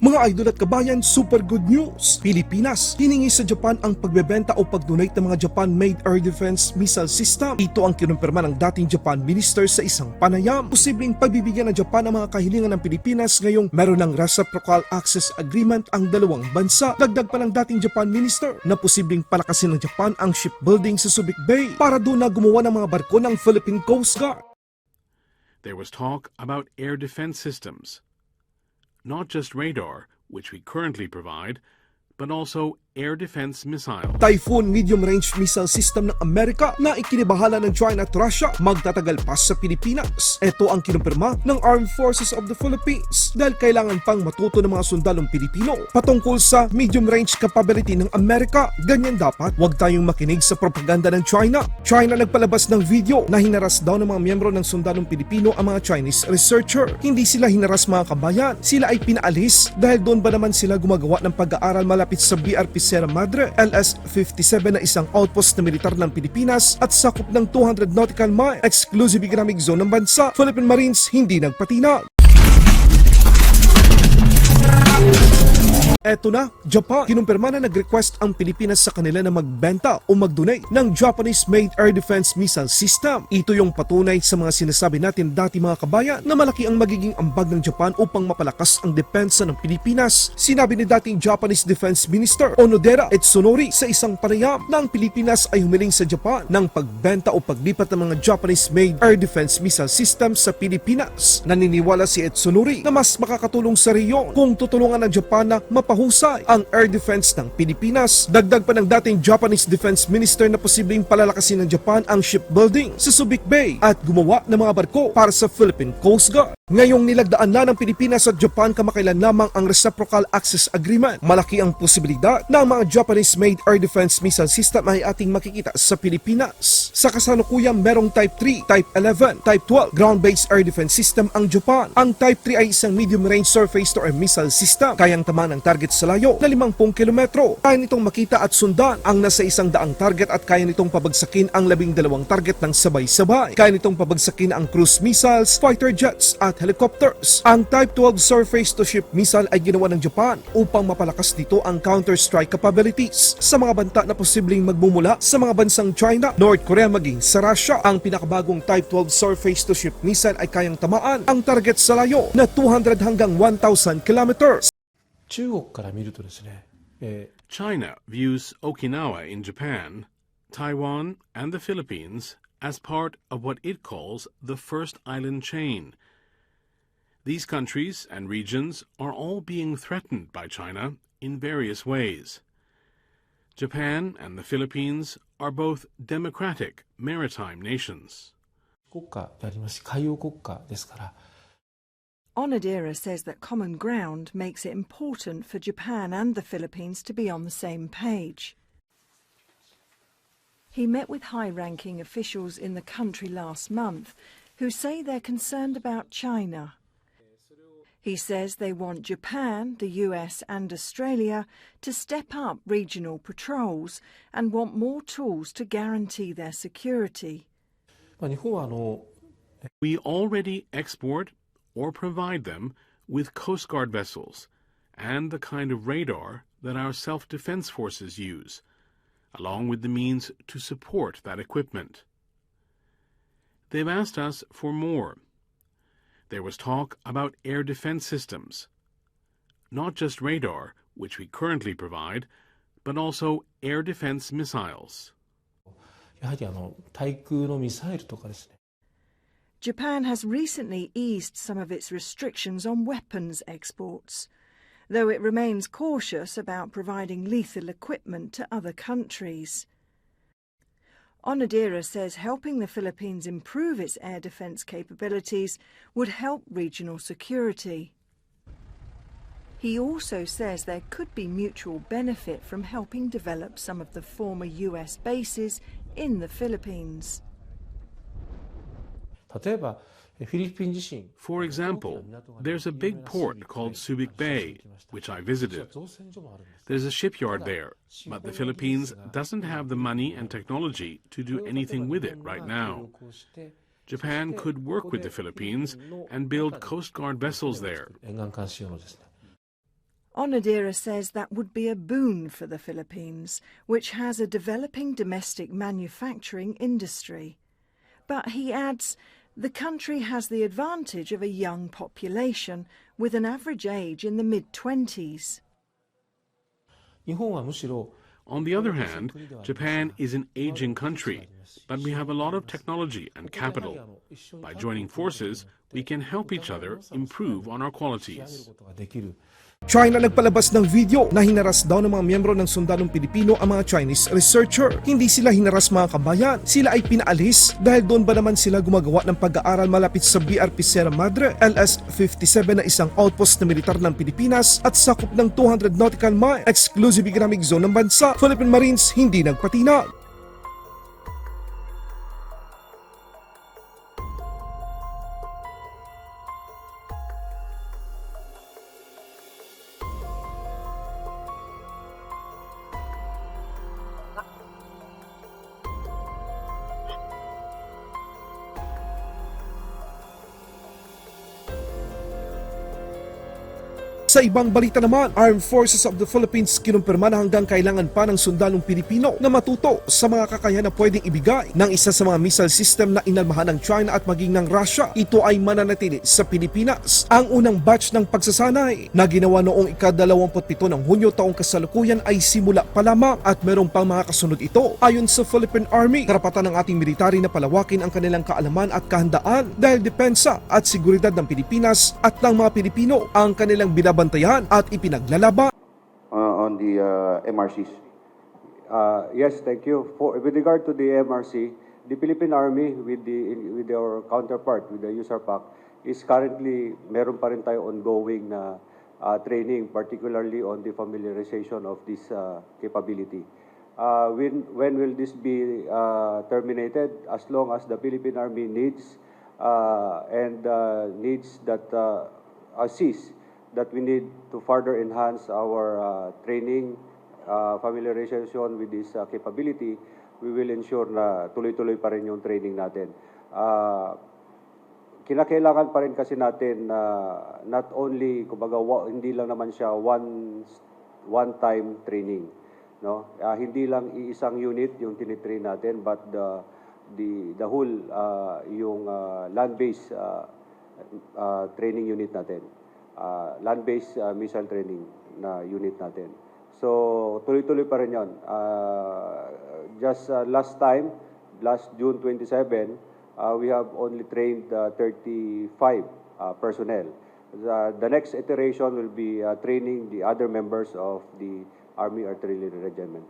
Mga idol at kabayan, super good news! Pilipinas, hiningi sa Japan ang pagbebenta o pag-donate ng mga Japan-made air defense missile system. Ito ang kinumpirma ng dating Japan minister sa isang panayam. Posibleng pagbibigyan ng Japan ang mga kahilingan ng Pilipinas ngayong meron ng reciprocal access agreement ang dalawang bansa. Dagdag pa ng dating Japan minister na posibleng palakasin ng Japan ang shipbuilding sa Subic Bay para doon na gumawa ng mga barko ng Philippine Coast Guard. There was talk about air defense systems. Not just radar, which we currently provide, but also air defense missiles. Typhoon Medium Range Missile System ng Amerika na ikinibahala ng China at Russia magtatagal pa sa Pilipinas. Ito ang kinumpirma ng Armed Forces of the Philippines dahil kailangan pang matuto ng mga sundalong Pilipino patungkol sa medium range capability ng Amerika. Ganyan dapat, huwag tayong makinig sa propaganda ng China. China nagpalabas ng video na hinaras daw ng mga miyembro ng sundalong Pilipino ang mga Chinese researcher. Hindi sila hinaras mga kabayan, sila ay pinaalis dahil doon ba naman sila gumagawa ng pag-aaral malapit sa BRP Sierra Madre LS-57 na isang outpost na militar ng Pilipinas at sakop ng 200 nautical mile exclusive economic zone ng bansa. Philippine Marines hindi nagpatinag. Eto na, Japan. Kinumpirma na nag-request ang Pilipinas sa kanila na magbenta o mag-donate ng Japanese-made air defense missile system. Ito yung patunay sa mga sinasabi natin dati mga kabayan na malaki ang magiging ambag ng Japan upang mapalakas ang depensa ng Pilipinas. Sinabi ni dating Japanese Defense Minister Onodera Etsunori sa isang panayam na ang Pilipinas ay humiling sa Japan ng pagbenta o paglipat ng mga Japanese-made air defense missile system sa Pilipinas. Naniniwala si Etsunori na mas makakatulong sa reyon kung tutulungan ng Japan na mapahusay ang air defense ng Pilipinas. Dagdag pa ng dating Japanese Defense Minister na posibleng palalakasin ng Japan ang shipbuilding sa Subic Bay at gumawa ng mga barko para sa Philippine Coast Guard. Ngayong nilagdaan na ng Pilipinas at Japan kamakailan lamang ang Reciprocal Access Agreement, malaki ang posibilidad na ang mga Japanese-made air defense missile system ay ating makikita sa Pilipinas. Sa kasalukuyan, merong Type 3, Type 11, Type 12 ground-based air defense system ang Japan. Ang Type 3 ay isang medium-range surface-to-air missile system, kayang tamaan ang target sa layo na 50 kilometro. Kaya nitong makita at sundan ang nasa isang daang target at kaya nitong pabagsakin ang labing dalawang target ng sabay-sabay. Kaya nitong pabagsakin ang cruise missiles, fighter jets at helicopters. Ang Type 12 surface-to-ship missile ay ginawa ng Japan upang mapalakas dito ang counter-strike capabilities sa mga banta na posibleng magmumula sa mga bansang China, North Korea maging sa Russia. Ang pinakabagong Type 12 surface-to-ship missile ay kayang tamaan ang target sa layo na 200 hanggang 1,000 kilometers. 中国から見るとですね、え China views Okinawa in Japan, Taiwan, and the Philippines as part of what it calls the First Island Chain. These countries and regions are all being threatened by China in various ways. Japan and the Philippines are both democratic maritime nations. Onodera says that common ground makes it important for Japan and the Philippines to be on the same page. He met with high-ranking officials in the country last month who say they're concerned about China he says they want Japan, the US, and Australia to step up regional patrols and want more tools to guarantee their security. We already export or provide them with Coast Guard vessels and the kind of radar that our self defense forces use, along with the means to support that equipment. They've asked us for more there was talk about air defense systems. Not just radar, which we currently provide, but also air defense missiles. Japan has recently eased some of its restrictions on weapons exports, though it remains cautious about providing lethal equipment to other countries. Onodera says helping the Philippines improve its air defense capabilities would help regional security. He also says there could be mutual benefit from helping develop some of the former US bases in the Philippines. 例えばえフィリピン自身 for example, there's a big port called Subic Bay, which I visited. There's a shipyard there, but the Philippines doesn't have the money and technology to do anything with it right now. Japan could work with the Philippines and build Coast Guard vessels there. Onadira says that would be a boon for the Philippines, which has a developing domestic manufacturing industry. But he adds the country has the advantage of a young population with an average age in the mid 20s. On the other hand, Japan is an aging country, but we have a lot of technology and capital. By joining forces, we can help each other improve on our qualities. China nagpalabas ng video na hinaras daw ng mga miyembro ng sundalong Pilipino ang mga Chinese researcher. Hindi sila hinaras mga kabayan, sila ay pinaalis dahil doon ba naman sila gumagawa ng pag-aaral malapit sa BRP Sierra Madre, LS-57 na isang outpost na militar ng Pilipinas at sakop ng 200 nautical mile, exclusive economic zone ng bansa. Philippine Marines hindi nagpatinag. Sa ibang balita naman, Armed Forces of the Philippines kinumpirma na hanggang kailangan pa ng sundalong Pilipino na matuto sa mga kakayahan na pwedeng ibigay ng isa sa mga missile system na inalmahan ng China at maging ng Russia. Ito ay mananatili sa Pilipinas. Ang unang batch ng pagsasanay na ginawa noong ika-27 ng Hunyo taong kasalukuyan ay simula pa lamang at merong pang mga kasunod ito. Ayon sa Philippine Army, karapatan ng ating military na palawakin ang kanilang kaalaman at kahandaan dahil depensa at seguridad ng Pilipinas at ng mga Pilipino ang kanilang binabantayan at ipinaglalaban. uh, on the uh, MRCs. Uh, Yes, thank you. For, with regard to the MRC, the Philippine Army with the with our counterpart with the USARPAC is currently meron pa rin tayo ongoing na uh, training particularly on the familiarization of this uh, capability. Uh, when when will this be uh, terminated? As long as the Philippine Army needs uh, and uh, needs that uh, assist that we need to further enhance our uh, training, uh, familiarization with this uh, capability, we will ensure na tuloy-tuloy pa rin yung training natin. Uh, kinakailangan pa rin kasi natin na not only kumbaga hindi lang naman siya one one time training no Ah, hindi lang iisang unit yung tinitrain natin but the the the whole ah, yung land based training unit natin land based missile training na unit natin so tuloy-tuloy pa rin yon Ah, just ah, last time last June 27 uh, we have only trained uh, 35 uh, personnel. The, the next iteration will be uh, training the other members of the Army Artillery Regiment.